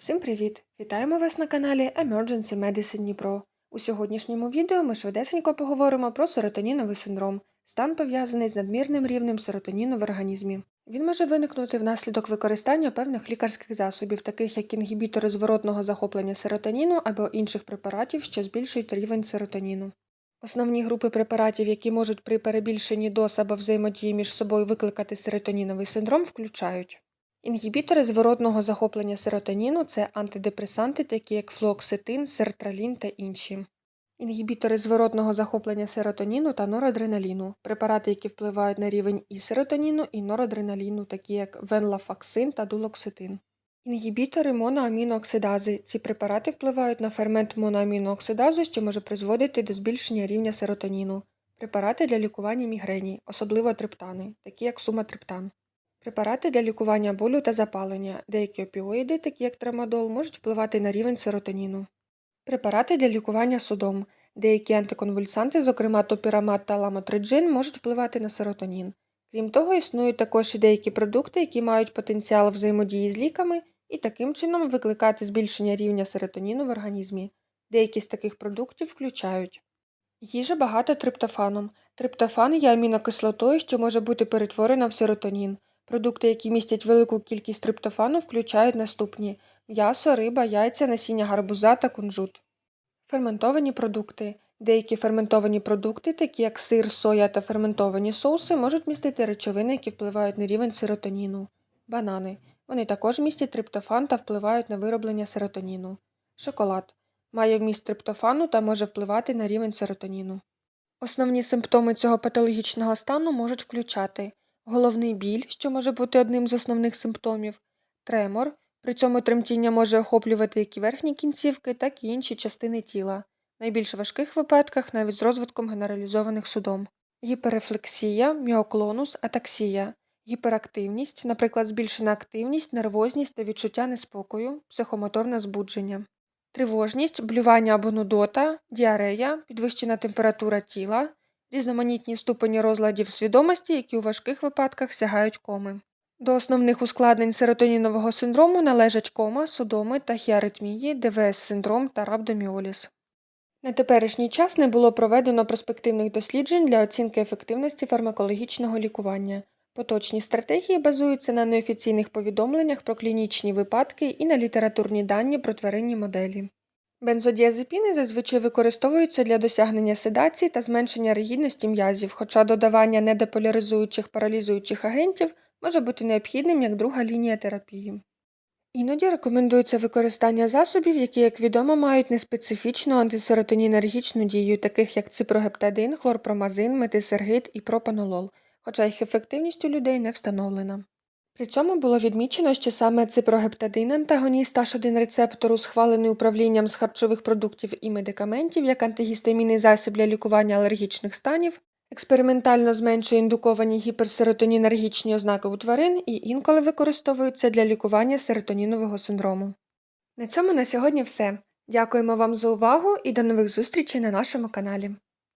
Всім привіт! Вітаємо вас на каналі Emergency Medicine Дніпро. У сьогоднішньому відео ми швидесенько поговоримо про серотоніновий синдром, стан пов'язаний з надмірним рівнем серотоніну в організмі. Він може виникнути внаслідок використання певних лікарських засобів, таких як інгібітори зворотного захоплення серотоніну або інших препаратів, що збільшують рівень серотоніну. Основні групи препаратів, які можуть при перебільшенні доз або взаємодії між собою викликати серотоніновий синдром, включають Інгібітори зворотного захоплення серотоніну це антидепресанти, такі як флуоксетин, сертралін та інші. Інгібітори зворотного захоплення серотоніну та норадреналіну препарати, які впливають на рівень і серотоніну, і норадреналіну, такі як венлафаксин та дулоксетин. Інгібітори моноамінооксидази. Ці препарати впливають на фермент моноамінооксидазу, що може призводити до збільшення рівня серотоніну. Препарати для лікування мігрені, особливо триптани, такі як суматриптан. Препарати для лікування болю та запалення. Деякі опіоїди, такі як трамадол, можуть впливати на рівень серотоніну. Препарати для лікування судом. Деякі антиконвульсанти, зокрема топірамат та ламотриджин, можуть впливати на серотонін. Крім того, існують також і деякі продукти, які мають потенціал взаємодії з ліками і таким чином викликати збільшення рівня серотоніну в організмі. Деякі з таких продуктів включають їжа багата триптофаном. Триптофан є амінокислотою, що може бути перетворена в серотонін. Продукти, які містять велику кількість триптофану, включають наступні м'ясо, риба, яйця, насіння гарбуза та кунжут. Ферментовані продукти. Деякі ферментовані продукти, такі як сир, соя та ферментовані соуси, можуть містити речовини, які впливають на рівень серотоніну. Банани. Вони також містять триптофан та впливають на вироблення серотоніну. Шоколад. Має вміст триптофану та може впливати на рівень серотоніну. Основні симптоми цього патологічного стану можуть включати головний біль, що може бути одним з основних симптомів, тремор, при цьому тремтіння може охоплювати як і верхні кінцівки, так і інші частини тіла, в найбільш важких випадках навіть з розвитком генералізованих судом, гіперрефлексія, міоклонус, атаксія, гіперактивність, наприклад, збільшена активність, нервозність та відчуття неспокою, психомоторне збудження. Тривожність, блювання або нудота, діарея, підвищена температура тіла, різноманітні ступені розладів свідомості, які у важких випадках сягають коми. До основних ускладнень серотонінового синдрому належать кома, судоми, тахіаритмії, ДВС-синдром та рhabdomyolisis. На теперішній час не було проведено проспективних досліджень для оцінки ефективності фармакологічного лікування. Поточні стратегії базуються на неофіційних повідомленнях про клінічні випадки і на літературні дані про тваринні моделі. Бензодіазепіни зазвичай використовуються для досягнення седації та зменшення ригідності м'язів, хоча додавання недеполяризуючих паралізуючих агентів може бути необхідним як друга лінія терапії. Іноді рекомендується використання засобів, які, як відомо, мають неспецифічну антисеротонінергічну дію, таких як ципрогептадин, хлорпромазин, метисергид і пропанолол, хоча їх ефективність у людей не встановлена. При цьому було відмічено, що саме ципрогептадин, антагоніст H1 рецептору, схвалений управлінням з харчових продуктів і медикаментів як антигістамінний засіб для лікування алергічних станів, експериментально зменшує індуковані гіперсеротонінергічні ознаки у тварин і інколи використовується для лікування серотонінового синдрому. На цьому на сьогодні все. Дякуємо вам за увагу і до нових зустрічей на нашому каналі.